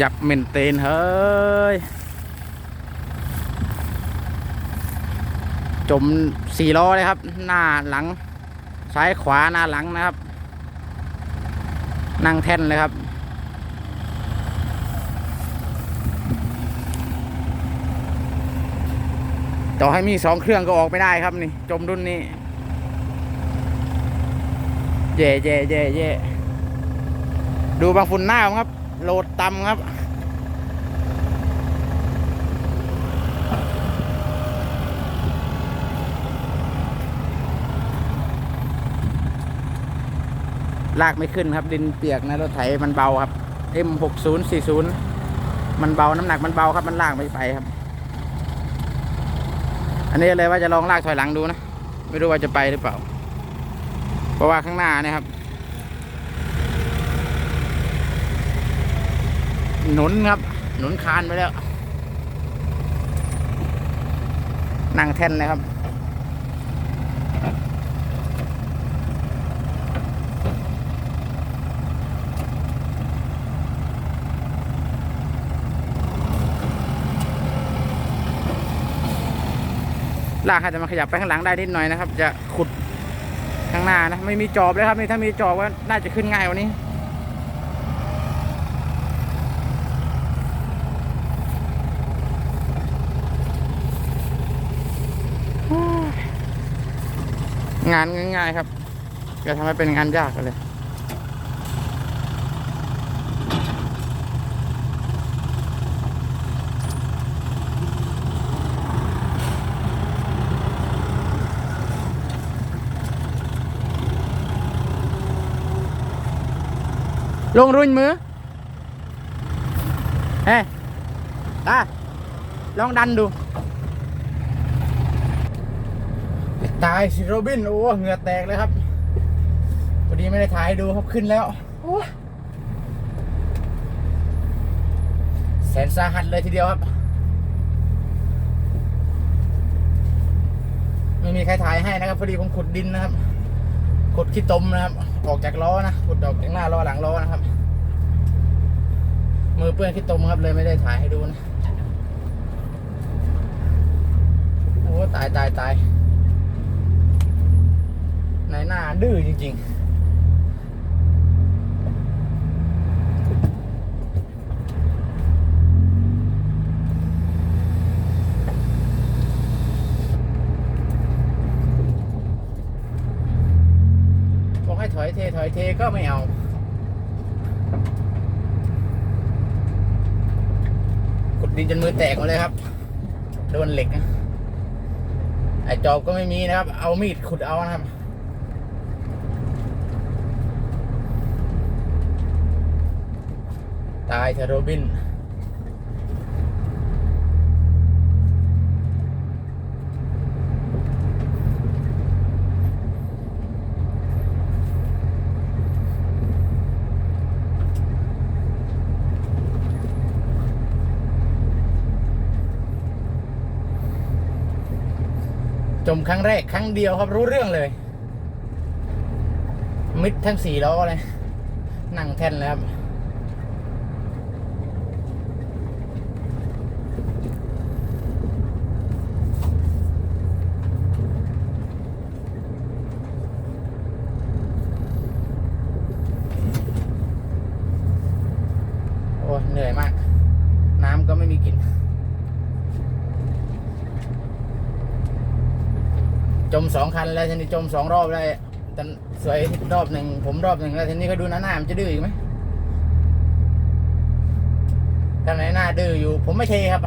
ยับเมนเตนเฮ้ย จมสี่ล้อเลยครับ หน้าหลัง ซ้ายขวาหน้าหลังนะครับ นั่งแท่นเลยครับต่อให้มีสองเครื่องก็ออกไม่ได้ครับนี่ จมรุ่นนี้ เย่เย่เย่เย่ดูบางฝุ่นหน้าครับ โหลดต่ำครับลากไม่ขึ้นครับดินเปียกนะรถไถมันเบาครับ M6040 มันเบาน้ำหนักมันเบาครับมันลากไม่ไปครับ อันนี้เลยว่าจะลองลากถอยหลังดูนะ ไม่รู้ว่าจะไปหรือเปล่า เพราะว่าข้างหน้านี่ครับ หนุนครับ หนุนคานไปแล้ว นั่งแท่นเลยครับ ลากอาจจะมาขยับไปข้างหลังได้นิดหน่อยนะครับ จะขุดข้างหน้านะ ไม่มีจอบเลยครับนี่ถ้ามีจอบก็น่าจะขึ้นง่ายกว่านี้ งานง่าย ๆ ครับจะทำให้เป็นงานยากเลยลงรุ่นมือ เฮ้ตาลองดันดู ตายสิโรบิน โอ้เหงื่อแตกเลยครับพอดีไม่ได้ถ่ายให้ดูครับขึ้นแล้วโอ้แสนสาหัสเลยทีเดียวครับ ไม่มีใครถ่ายให้นะครับพอดีผมขุดดินนะครับขุดขี้ตมนะครับ ออกจากล้อนะขุดออกจากหน้าล้อหลังล้อนะครับ มือเปื้อนขี้ตมครับเลยไม่ได้ถ่ายให้ดูนะโอ้ตายตายตาย ในหน้าดื้อจริงๆบอกให้ถอยเท ถอยเทก็ไม่เอาขุดดินจนมือแตกหมดเลยครับ โดนเหล็กนะไอจอบก็ไม่มีนะครับ เอามีดขุดเอานะครับ ตายเธอโรบิน จมครั้งแรกครั้งเดียวครับรู้เรื่องเลย มิดทั้งสี่ล้อเลย นั่งแท่นเลยครับ โอ้ยเหนื่อยมาก น้ำก็ไม่มีกิน จมสองคันแล้วทีนี้จมสองรอบแล้วแต่สวยรอบหนึ่งผมรอบหนึ่งแล้วทีนี้ก็ดูหน้าหน้ามันจะดื้ออีกไหมถ้าไหนหน้าดื้ออยู่ ผมไม่เทครับ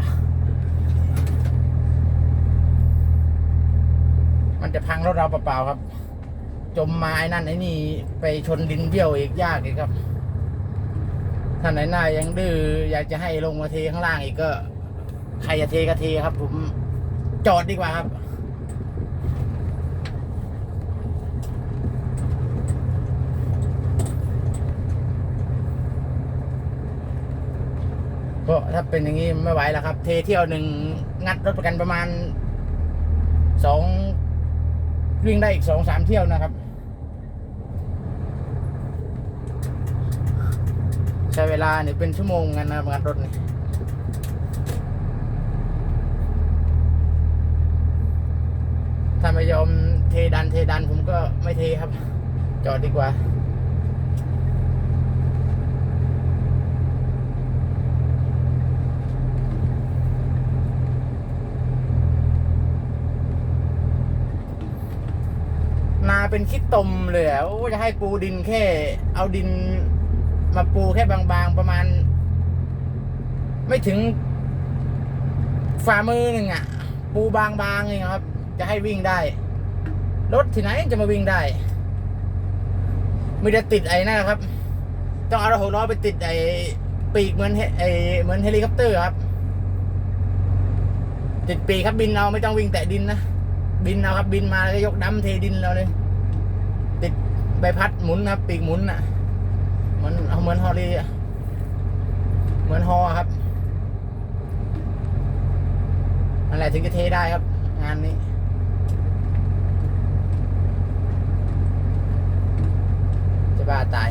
มันจะพังรถเราเปล่าๆครับ จมมาไอ้นั่นไอ้นี่ไปชนดินเบี้ยวอีกยากอีกครับ ถ้าไหนหน้ายังดื้ออยากจะให้ลงมาเทข้างล่างอีกก็ ใครจะเทก็เทครับ ผมจอดดีกว่าครับ ก็ ถ้าเป็นอย่างนี้ไม่ไหวแล้วครับ เทเที่ยวหนึ่งงัดรถประกันประมาณสองวิ่งได้อีกสองสามเที่ยวนะครับแสช้เวลาเนี่ยเป็นชั่วโมงกันนะงานรถนี่ถ้าไม่ยอมเทดันเทดันผมก็ไม่เทครับ จอดดีกว่า นา เป็นคิดตมเลยอะโอ้จะให้ปูดินแค่ เอาดินมาปูแค่บางๆประมาณ ไม่ถึงฝ่ามือหนึ่งอะ ปูบางๆเองครับ จะให้วิ่งได้ รถที่ไหนจะมาวิ่งได้มีแต่ติดไอ้นั่นนะครับ ต้องเอารถหกล้อไปติดไอ้ปีกเหมือนเฮไอ้เหมือนเฮลิคอปเตอร์ครับ ติดปีกครับบินเอาไม่ต้องวิ่งแตะดินนะบินเอาครับบินมาแล้วก็ยกดำเทดินเราเลย ใบพัดหมุนนะครับ ปีกหมุนอะเหมือนเอาเหมือนฮอลีอะเหมือนฮอครับอะไรถึงจะเทได้ครับ งานนี้จะบ้าตาย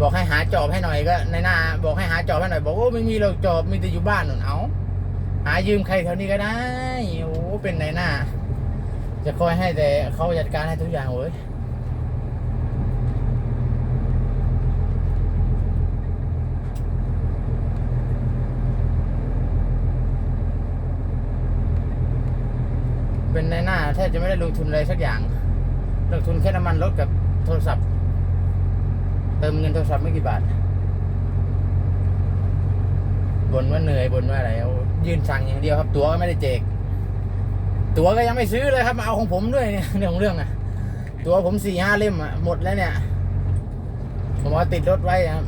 บอกให้หาจอบให้หน่อยก็ในหน้า บอกให้หาจอบให้หน่อย บอกว่าไม่มีเราจอบมีแต่อยู่บ้านหนุนเอา หายืมใครแถวนี้ก็ได้ โอ้เป็นในหน้า จะคอยให้แต่เขาจัดการให้ทุกอย่างเว้ยเป็นในหน้าแทบจะไม่ได้ลงทุนอะไรสักอย่าง ลงทุนแค่น้ำมันรถกับโทรศัพท์ เติมเงินโทรศัพท์ไม่กี่บาท บ่นว่าเหนื่อยบ่นว่าอะไรเอายืนสั่งอย่างเดียวครับ ตั๋วก็ไม่ได้แจก ตั๋วก็ยังไม่ซื้อเลยครับมาเอาของผมด้วยเนี่ยเรื่องของเรื่องอะตั๋วผมสี่ห้าเล่มอะหมดแล้วเนี่ย ผมเอาติดรถไว้ครับ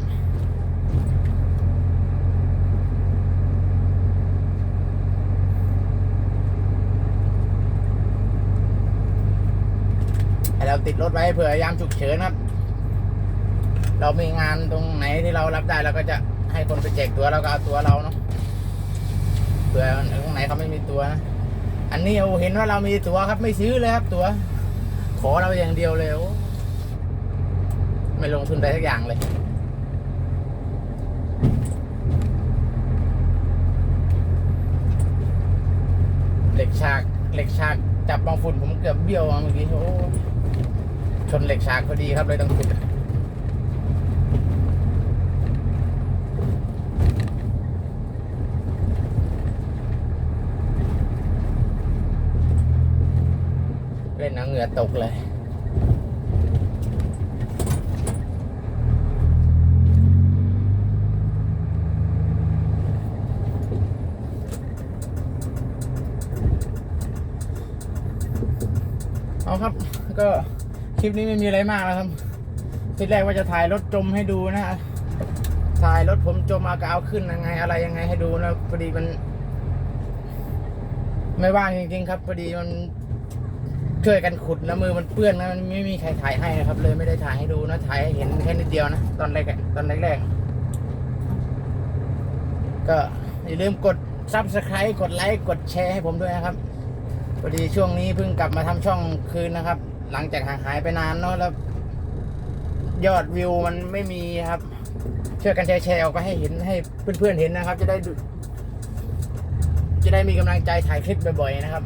ให้เราติดรถไว้เผื่อยามฉุกเฉินครับ เรามีงานตรงไหนที่เรารับได้เราก็จะให้คนไปแจกตัวเราก็เอาตัวเราเนาะเผื่อตรงไหนเขาไม่มีตัวนะอันนี้เอาเห็นว่าเรามีตัวครับ ไม่ซื้อเลยครับตัว ขอเราอย่างเดียวเลยไม่ลงทุนใดสักอย่างเลยเหล็กฉากเหล็กฉากจับบางฝุ่นผมเกือบเบี้ยวเมื่อกี้โอ้ชนเหล็กฉากพอดีครับเลยต้องขุด เล่ นน้ำเหงื่อตกเลย เอาครับ ก็คลิปนี้ไม่มีอะไรมากแล้วครับทีแรกว่าจะถ่ายรถจมให้ดูนะฮะถ่ายรถผมจมเอากาวขึ้นยังไง อะไรยังไงให้ดูนะพอดีมัน ไม่ว่างจริงๆครับพอดีมัน ช่วยกันขุดแล้วมือมันเปื้อนนะมันไม่มีใครถ่ายให้นะครับ เลยไม่ได้ถ่ายให้ดูนะถ่ายให้เห็นแค่นิดเดียวนะตอนแรกตอนแรกๆก็อย่าลืมกดซับสไครต์กดไลค์กดแชร์ให้ผมด้วยนะครับพอดีช่วงนี้เพิ่งกลับมาทำช่องคืนนะครับ หลังจากห่างหายไปนานเนาะแล้ว ยอดวิวมันไม่มีครับช่วยกันแชร์แชร์ออกไปให้เห็นให้เพื่อนๆเห็นนะครับ จะได้ดูจะได้มีกำลังใจถ่ายคลิปบ่อยๆนะครับ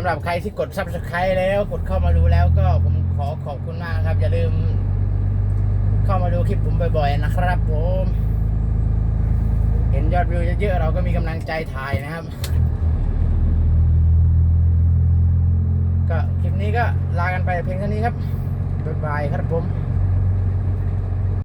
ำหรับใครที่กด subscribe แล้วกดเข้ามาดูแล้วก็ผมขอขอบคุณมากครับ อย่าลืม เข้ามาดูคลิปผมบ่อยๆนะครับ ผม เห็นยอดวิวเยอะๆเราก็มีกำลังใจถ่ายนะครับ ก็คลิปนี้ก็ลากันไปเพียงเท่านี้ครับบ๊ายบายครับผม